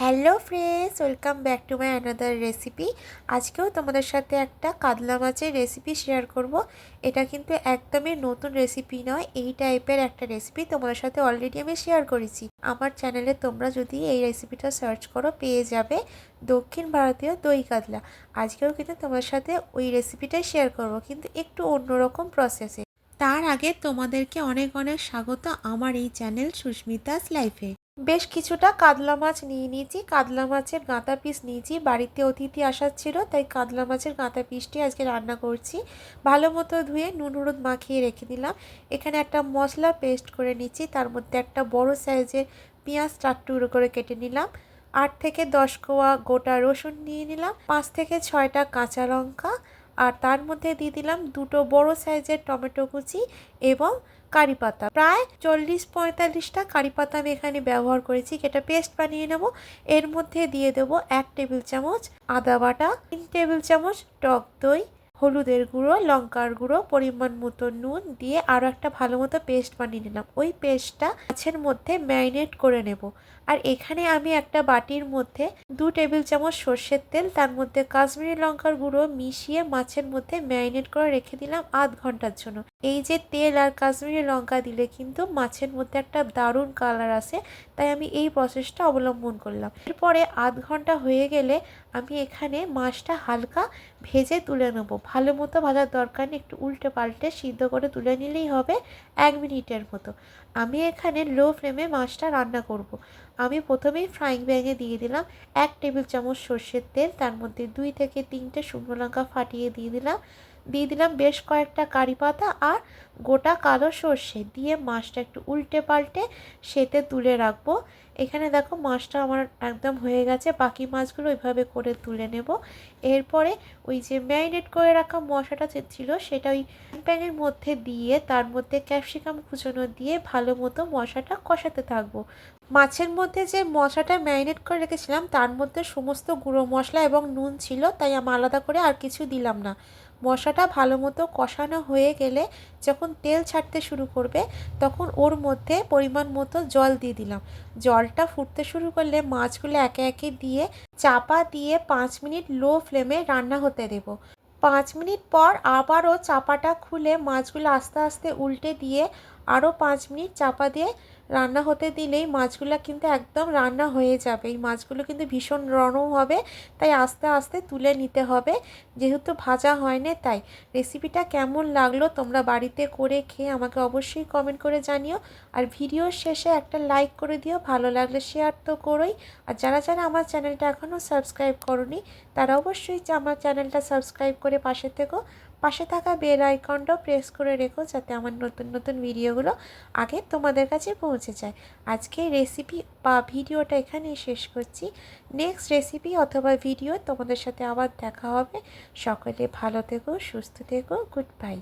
Hello friends, welcome back to my another recipe আজকেও তোমাদের সাথে একটা কাতলা মাছের রেসিপি শেয়ার করব। এটা কিন্তু একদমই নতুন রেসিপি নয়, এই টাইপের একটা রেসিপি তোমাদের সাথে অলরেডি আমি শেয়ার করেছি। আমার চ্যানেলে তোমরা যদি এই রেসিপিটা সার্চ করো, পেয়ে যাবে দক্ষিণ ভারতীয় দই কাতলা। আজকেও কিন্তু তোমার সাথে ওই রেসিপিটাই শেয়ার করব, কিন্তু একটু অন্যরকম প্রসেসে তার আগে তোমাদেরকে অনেক অনেক স্বাগত আমার এই চ্যানেল সুস্মিতাস লাইফে বেশ কিছুটা কাতলা মাছ নিয়ে নিয়েছি। কাতলা মাছের গাঁতা পিস নিয়েছি। বাড়িতে অতিথি আসার ছিল, তাই কাতলা মাছের গাঁতা পিসটি আজকে রান্না করছি। ভালো মতো ধুয়ে নুন, হলুদ মাখিয়ে রেখে দিলাম। এখানে একটা মশলা পেস্ট করে নিচ্ছি। তার মধ্যে একটা বড় সাইজের পেঁয়াজ চার টুকরো করে কেটে নিলাম। আট থেকে দশ কোয়া গোটা রসুন নিয়ে নিলাম। পাঁচ থেকে ছয়টা কাঁচা লঙ্কা আর তার মধ্যে দিয়ে দিলাম দুটো বড় সাইজের টমেটো কুচি এবং কারি পাতা। প্রায় চল্লিশ পঁয়তাল্লিশটা কারি পাতা আমি এখানে ব্যবহার করেছি। যেটা পেস্ট বানিয়ে নেব। এর মধ্যে দিয়ে দেব এক টেবিল চামচ আদা বাটা, তিন টেবিল চামচ টক দই হলুদের গুঁড়ো, লঙ্কার গুঁড়ো, পরিমাণ মতো নুন দিয়ে আরও একটা ভালো মতো পেস্ট বানিয়ে নিলাম। ওই পেস্টটা মাছের মধ্যে ম্যারিনেট করে নেব। আর এখানে আমি একটা বাটির মধ্যে দু টেবিল চামচ সর্ষের তেল, তার মধ্যে কাশ্মীরি লঙ্কার গুঁড়ো মিশিয়ে মাছের মধ্যে ম্যারিনেট করে রেখে দিলাম আধ ঘণ্টার জন্য। এই যে তেল আর কাশ্মীরি লঙ্কা দিলে কিন্তু মাছের মধ্যে একটা দারুণ কালার আসে, তাই আমি এই প্রসেসটা অবলম্বন করলাম। এরপরে আধ ঘণ্টা হয়ে গেলে আমি এখানে মাছটা হালকা ভেজে তুলে নেব। ভালো মতো ভাজার দরকার নেই, একটু উল্টে পাল্টে সিদ্ধ করে তুলে নিলেই হবে এক মিনিটের মতো। আমি এখানে লো ফ্লেমে মাছটা রান্না করব। আমি প্রথমেই ফ্রাইং প্যানে দিয়ে দিলাম এক টেবিল চামচ সর্ষের তেল, তার মধ্যে দুই থেকে তিনটে শুকনো লঙ্কা ফাটিয়ে দিয়ে দিলাম। দিয়ে দিলাম বেশ কয়েকটা কারি পাতা আর গোটা কালো সর্ষে। দিয়ে মাছটা একটু উল্টে পাল্টে সেতে তুলে রাখব। এখানে দেখো মাছটা আমার একদম হয়ে গেছে, বাকি মাছগুলো ওইভাবে করে তুলে নেব। এরপরে ওই যে ম্যারিনেট করে রাখা মশলাটা ছিল, সেটা ওই প্যানের মধ্যে দিয়ে, তার মধ্যে ক্যাপসিকাম কুচোনো দিয়ে ভালো মতো মশলাটা কষাতে থাকব। মাছের মধ্যে যে মশলাটা ম্যারিনেট করে রেখেছিলাম, তার মধ্যে সমস্ত গুঁড়ো মশলা এবং নুন ছিল, তাই আমি আলাদা করে আর কিছু দিলাম না। মশলাটা ভালো মতো কষানো হয়ে গেলে যখন তেল ছাড়তে শুরু করবে, তখন ওর মধ্যে পরিমাণ মতো জল দিয়ে দিলাম। জলটা ফুটতে শুরু করলে মাছগুলো একে একে দিয়ে চাপা দিয়ে পাঁচ মিনিট লো ফ্লেমে রান্না হতে দেব। পাঁচ মিনিট পর আবারও চাপাটা খুলে মাছগুলো আস্তে আস্তে উল্টে দিয়ে আরও পাঁচ মিনিট চাপা দিয়ে রান্না হতে দিলেই মাছগুলো কিন্তু একদম রান্না হয়ে যাবে। এই মাছগুলো কিন্তু ভীষণ নরম হবে, তাই আস্তে আস্তে তুলে নিতে হবে। যেহেতু ভাজা হয়নি, তাই রেসিপিটা কেমন লাগল তোমরা বাড়িতে করে খেয়ে আমাকে অবশ্যই কমেন্ট করে জানিও। আর ভিডিওর শেষে একটা লাইক করে দিও, ভালো লাগলে শেয়ার তো করোই। আর যারা যারা আমার চ্যানেলটা এখনও সাবস্ক্রাইব করনি, তারা অবশ্যই আমার চ্যানেলটা সাবস্ক্রাইব করে পাশে থেকো। পাশে থাকা বেল আইকনটাও প্রেস করে রেখো যাতে আমার নতুন নতুন ভিডিওগুলো আগে তোমাদের কাছে পৌঁছে যায়। আজকে রেসিপি বা ভিডিওটা এখানেই শেষ করছি। নেক্সট রেসিপি অথবা ভিডিও তোমাদের সাথে আবার দেখা হবে। সকলে ভালো থেকো, সুস্থ থেকো গুড বাই